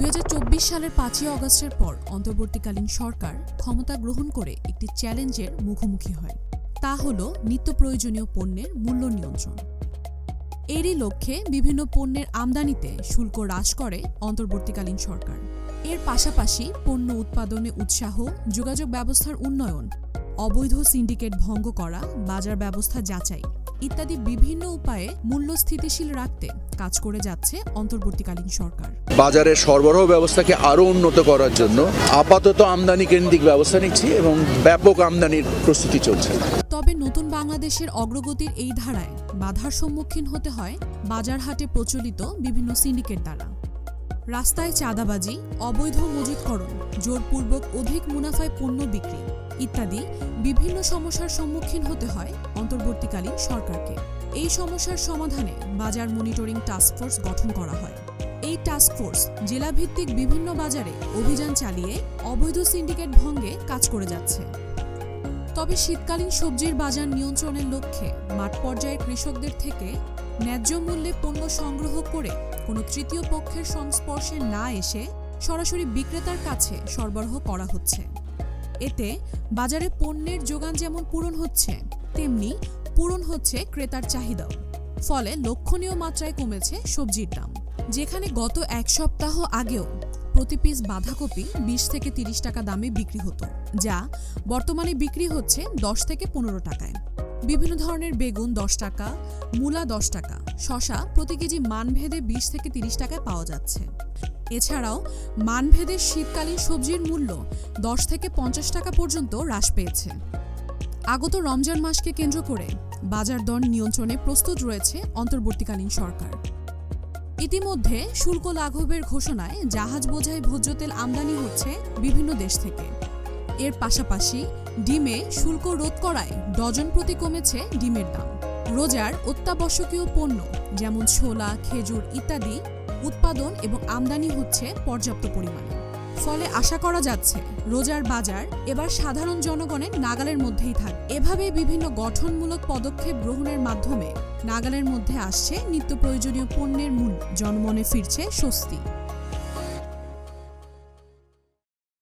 দু হাজার চব্বিশ সালের পাঁচই অগস্টের পর অন্তর্বর্তীকালীন সরকার ক্ষমতা গ্রহণ করে একটি চ্যালেঞ্জের মুখোমুখি হয়। তা হল নিত্য প্রয়োজনীয় পণ্যের মূল্য নিয়ন্ত্রণ। এরই লক্ষ্যে বিভিন্ন পণ্যের আমদানিতে শুল্ক হ্রাস করে অন্তর্বর্তীকালীন সরকার। এর পাশাপাশি পণ্য উৎপাদনে উৎসাহ, যোগাযোগ ব্যবস্থার উন্নয়ন, অবৈধ সিন্ডিকেট ভঙ্গ করা, বাজার ব্যবস্থা যাচাই ইত্যাদি বিভিন্ন উপায়ে মূল্য স্থিতিশীল রাখতে কাজ করে যাচ্ছে অন্তর্বর্তীকালীন সরকার। বাজারের সরবরাহ ব্যবস্থাকে আরও উন্নত করার জন্য আপাতত আমদানি কেন্দ্রিক ব্যবস্থা নিচ্ছি এবং ব্যাপক আমদানির প্রস্তুতি চলছে। তবে নতুন বাংলাদেশের অগ্রগতির এই ধারায় বাধার সম্মুখীন হতে হয় বাজারহাটে প্রচলিত বিভিন্ন সিন্ডিকেট দ্বারা। রাস্তায় চাঁদাবাজি অবৈধ মজুতকরণ জোরপূর্বক অধিক মুনাফায় পণ্য বিক্রি ইত্যাদি বিভিন্ন সমস্যার সম্মুখীন হতে হয় অন্তর্বর্তীকালীন সরকারকে। এই সমস্যার সমাধানে বাজার মনিটরিং টাস্কফোর্স গঠন করা হয়। এই টাস্কফোর্স জেলাভিত্তিক বিভিন্ন বাজারে অভিযান চালিয়ে অবৈধ সিন্ডিকেট ভঙ্গে কাজ করে যাচ্ছে। তবে শীতকালীন সবজির বাজার নিয়ন্ত্রণের লক্ষ্যে মাঠ পর্যায়ে কৃষকদের থেকে ন্যায্য মূল্যে পণ্য সংগ্রহ করে কোনো তৃতীয় পক্ষের সংস্পর্শে না এসে সরাসরি বিক্রেতার কাছে সরবরাহ করা হচ্ছে। এতে বাজারে পণ্যের যোগান যেমন পূরণ হচ্ছে, তেমনি পূরণ হচ্ছে ক্রেতার চাহিদাও। ফলে লক্ষণীয় মাত্রায় কমেছে সবজির দাম। যেখানে গত এক সপ্তাহ আগেও প্রতি পিস বাঁধাকপি বিশ থেকে তিরিশ টাকা দামে বিক্রি হতো, যা বর্তমানে বিক্রি হচ্ছে দশ থেকে পনেরো টাকায়। বিভিন্ন ধরনের বেগুন দশ টাকা, মূলা দশ টাকা শশা প্রতি কেজি মানভেদে বিশ থেকে তিরিশ টাকায় পাওয়া যাচ্ছে। এছাড়াও মানভেদের শীতকালীন সবজির মূল্য দশ থেকে পঞ্চাশ টাকা পর্যন্ত হ্রাস পেয়েছে। আগত রমজান মাসকে কেন্দ্র করে বাজার দর নিয়ন্ত্রণে প্রস্তুত রয়েছে অন্তর্বর্তীকালীন সরকার। ইতিমধ্যে শুল্ক লাঘবের ঘোষণায় জাহাজ বোঝাই ভোজ্য তেল আমদানি হচ্ছে বিভিন্ন দেশ থেকে। এর পাশাপাশি ডিমে শুল্ক রোধ করায় ডজন প্রতি কমেছে ডিমের দাম। রোজার অত্যাবশ্যকীয় পণ্য যেমন ছোলা, খেজুর ইত্যাদি উৎপাদন এবং আমদানি হচ্ছে পর্যাপ্ত পরিমাণে। ফলে আশা করা যাচ্ছে, রোজার বাজার এবার সাধারণ জনগণের নাগালের মধ্যেই থাকবে এভাবে বিভিন্ন গঠনমূলক পদক্ষেপ গ্রহণের মাধ্যমে নাগালের মধ্যে আসছে নিত্য প্রয়োজনীয় পণ্যের মূল জনমনে ফিরছে স্বস্তি।